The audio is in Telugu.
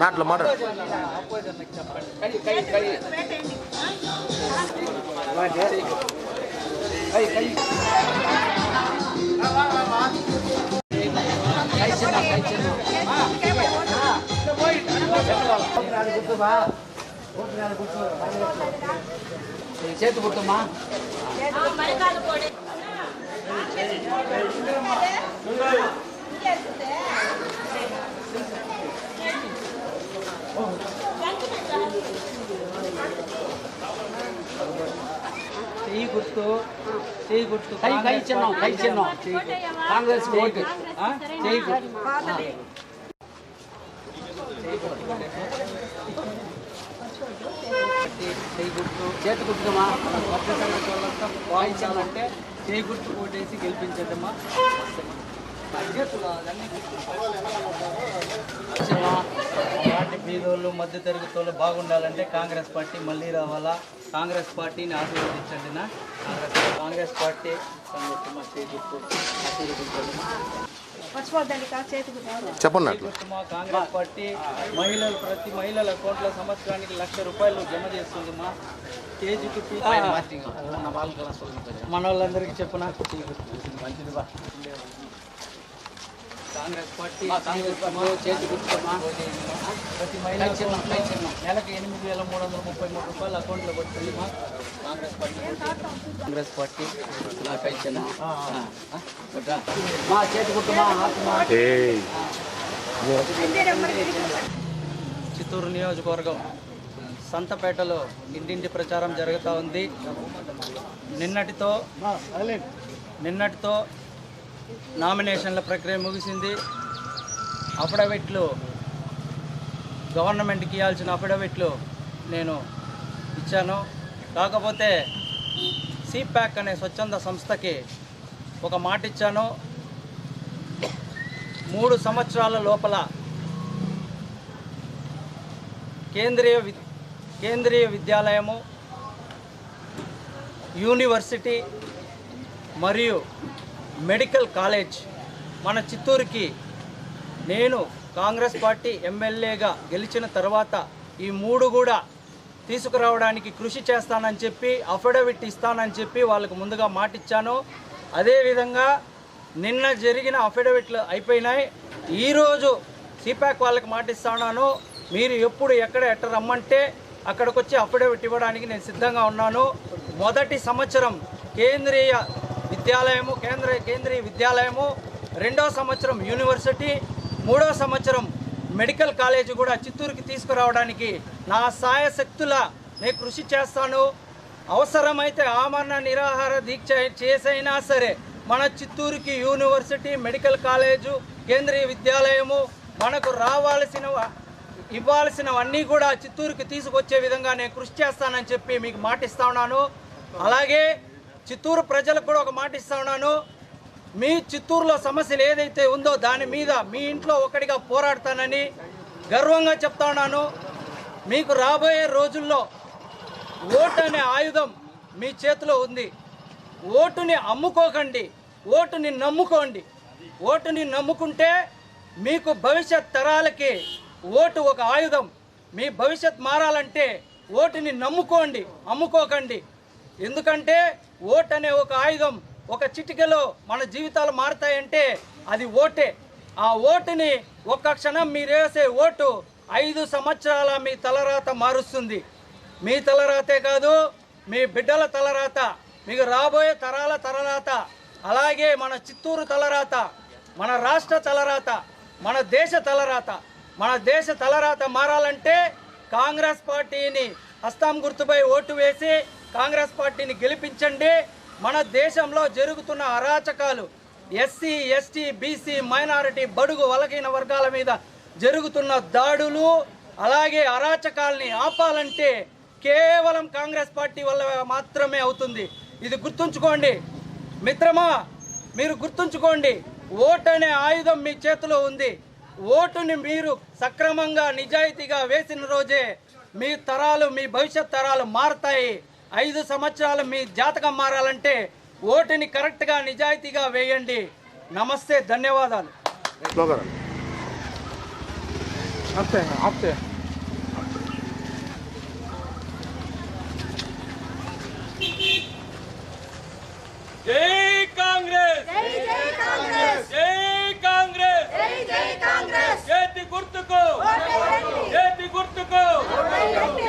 దాంట్లో మాట చేతి గుర్తుమా చెయ్యి గుర్తు చెయ్యి గుర్తు. కై కై చిన్నం కై చిన్నం. కాంగ్రెస్ ఓటు? చెయ్యి గుర్తు. చెయ్యి గుర్తు. చేతి గుర్తుమా? సంగతి చేయి గుర్తు ఓటేసి గెలిపించదమ్మా పార్టీ బీదోళ్ళు మధ్య తరగతి వాళ్ళు బాగుండాలంటే కాంగ్రెస్ పార్టీ మళ్ళీ రావాలా? కాంగ్రెస్ పార్టీని ఆశీర్వదించండి నా. కాంగ్రెస్ కాంగ్రెస్ పార్టీ చెప్పండి కాంగ్రెస్ పార్టీ మహిళలు ప్రతి మహిళల అకౌంట్లో సంవత్సరానికి లక్ష రూపాయలు జమ చేస్తుంది మా. కేజీకి మన వాళ్ళందరికీ చెప్పనా మంచిది బా కాంగ్రెస్ పార్టీ కాంగ్రెస్ పార్టీ చేతి గుర్తుమా ప్రతి మహిళ నెలకు ఎనిమిది వేల మూడు వందల ముప్పై మూడు రూపాయలు అకౌంట్లో పడుతుంది మా కాంగ్రెస్ పార్టీ కాంగ్రెస్ పార్టీ కై చిన్నం మా చేతి గుర్తుమా చిత్తూరు నియోజకవర్గం సంతపేటలో ఇంటింటి ప్రచారం జరుగుతూ ఉంది. నిన్నటితో నిన్నటితో నామినేషన్ల ప్రక్రియ ముగిసింది. అఫిడవిట్లు గవర్నమెంట్కి ఇవ్వాల్సిన అఫిడవిట్లు నేను ఇచ్చాను. కాకపోతే సిప్యాక్ అనే స్వచ్ఛంద సంస్థకి ఒక మాట ఇచ్చాను. మూడు సంవత్సరాల లోపల కేంద్రీయ వి కేంద్రీయ విద్యాలయము యూనివర్సిటీ మరియు మెడికల్ కాలేజ్ మన చిత్తూరుకి నేను కాంగ్రెస్ పార్టీ ఎమ్మెల్యేగా గెలిచిన తర్వాత ఈ మూడు కూడా తీసుకురావడానికి కృషి చేస్తానని చెప్పి అఫిడవిట్ ఇస్తానని చెప్పి వాళ్ళకు ముందుగా మాటిచ్చాను. అదేవిధంగా నిన్న జరిగిన అఫిడవిట్లు అయిపోయినాయి. ఈరోజు సిపాక్ వాళ్ళకి మాటిస్తున్నాను మీరు ఎప్పుడు ఎక్కడ ఎట్ట రమ్మంటే అక్కడికి వచ్చి అఫిడవిట్ ఇవ్వడానికి నేను సిద్ధంగా ఉన్నాను. మొదటి సంవత్సరం కేంద్రీయ విద్యాలయము కేంద్ర కేంద్రీయ విద్యాలయము రెండో సంవత్సరం యూనివర్సిటీ మూడో సంవత్సరం మెడికల్ కాలేజీ కూడా చిత్తూరుకి తీసుకురావడానికి నా సాయశక్తుల నేను కృషి చేస్తాను. అవసరమైతే ఆమరణ నిరాహార దీక్ష చేసైనా సరే మన చిత్తూరుకి యూనివర్సిటీ మెడికల్ కాలేజు కేంద్రీయ విద్యాలయము మనకు రావాల్సిన ఇవ్వాల్సినవన్నీ కూడా చిత్తూరుకి తీసుకొచ్చే విధంగా నేను కృషి చేస్తానని చెప్పి మీకు మాటిస్తా ఉన్నాను. అలాగే చిత్తూరు ప్రజలకు కూడా ఒక మాట ఇస్తా ఉన్నాను. మీ చిత్తూరులో సమస్యలు ఏదైతే ఉందో దాని మీద మీ ఇంట్లో ఒకటిగా పోరాడతానని గర్వంగా చెప్తా ఉన్నాను. మీకు రాబోయే రోజుల్లో ఓటు అనే ఆయుధం మీ చేతిలో ఉంది. ఓటుని అమ్ముకోకండి ఓటుని నమ్ముకోండి. ఓటుని నమ్ముకుంటే మీకు భవిష్యత్ తరాలకి ఓటు ఒక ఆయుధం. మీ భవిష్యత్ మారాలంటే ఓటుని నమ్ముకోండి అమ్ముకోకండి. ఎందుకంటే ఓట్ అనే ఒక ఆయుధం ఒక చిటికలో మన జీవితాలు మారుతాయంటే అది ఓటే. ఆ ఓటుని ఒక్క క్షణం మీరు వేసే ఓటు ఐదు సంవత్సరాల మీ తలరాత మారుస్తుంది. మీ తలరాతే కాదు మీ బిడ్డల తలరాత మీకు రాబోయే తరాల తలరాత అలాగే మన చిత్తూరు తలరాత మన రాష్ట్ర తలరాత మన దేశ తలరాత. మన దేశ తలరాత మారాలంటే కాంగ్రెస్ పార్టీని హస్తం గుర్తుపై ఓటు వేసి కాంగ్రెస్ పార్టీని గెలిపించండి. మన దేశంలో జరుగుతున్న అరాచకాలు ఎస్సీ ఎస్టీ బీసీ మైనారిటీ బడుగు వలకైన వర్గాల మీద జరుగుతున్న దాడులు అలాగే అరాచకాల్ని ఆపాలంటే కేవలం కాంగ్రెస్ పార్టీ వల్ల మాత్రమే అవుతుంది. ఇది గుర్తుంచుకోండి. మిత్రమా మీరు గుర్తుంచుకోండి. ఓటు అనే ఆయుధం మీ చేతిలో ఉంది. ఓటుని మీరు సక్రమంగా నిజాయితీగా వేసిన రోజే మీ తరాలు మీ భవిష్యత్ తరాలు మారతాయి. ఐదు సంవత్సరాలు మీ జాతకం మారాలంటే ఓటుని కరెక్ట్గా నిజాయితీగా వేయండి. నమస్తే ధన్యవాదాలు. Oh, no.